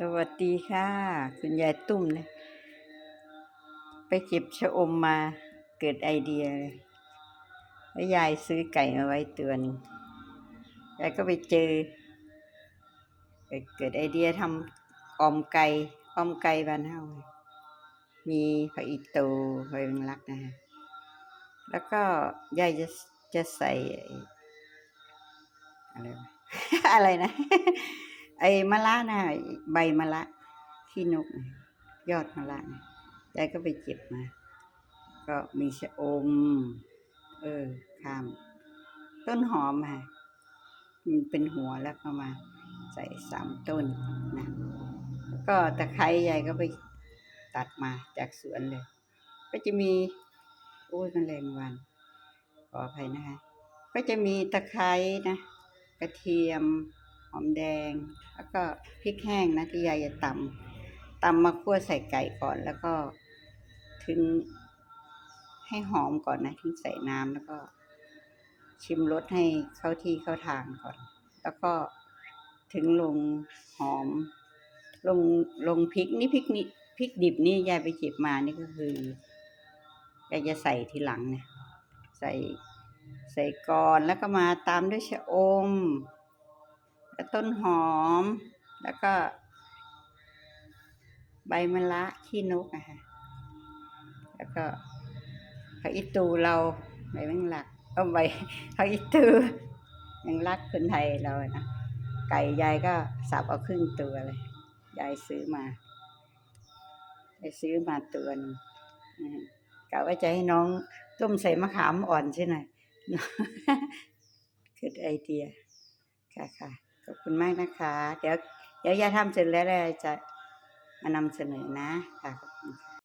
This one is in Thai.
สวัสดีค่ะ คุณยายตุ้มนะไปเก็บชะอมมาเกิดไอเดียเลยแล้วยายซื้อไก่มาไว้ตัวนึงยายก็ไปเจอ เกิดไอเดียทำออมไก่ออมไก่บ้านเฮามีผักอีตูหอยแมงลักนะฮะแล้วก็ยายจะจะใส่อะไรอะไรนะ ไอ้มะละนะใบมะละขี้นก ยอดมะละนะยายก็ไปเก็บมา ก็มีชะอม เออข้าม ต้นหอมค่ะมันเป็นหัวแล้วก็มาใส่สามต้นนะก็ตะไคร้ยายก็ไปตัดมาจากสวนเลย ก็จะมีโอ้ยแมลงวันขออภัยนะคะ ก็จะมีตะไคร้นะ กระเทียม อมแดง แล้วก็พริกแห้งนะที่ยายจะตำตำมาคั่วใส่ไก่ก่อนแล้วก็ถึงให้หอมก่อนนะถึงใส่น้ำแล้วก็ ชิมรสให้เข้าที่เข้าทางก่อน แล้วก็ถึงลงหอม ลงลงพริกนี่พริกนี่พริกดิบนี่ยายไปเก็บมานี่ก็คือยายจะใส่ทีหลังเนี่ยใส่ใส่ก่อนแล้วก็มาตามด้วยชะอม ต้นหอม แล้วก็ ใบมะระขี้นกอะค่ะแล้วก็ผักอีตูเราใบแมงลักก็ใบผักอีตูยังรักคนไทยเรานะไก่ยายก็สับเอาครึ่งตัวเลยยายซื้อมายายซื้อมาตัวนึงกะว่าจะให้น้องต้มใส่มะขามอ่อนใช่ไหมคือไอเดียค่ะค่ะ ขอบคุณมากนะคะ เดี๋ยวเดี๋ยวยายทำเสร็จแล้วยาจะมานำเสนอนะค่ะขอบคุณค่ะ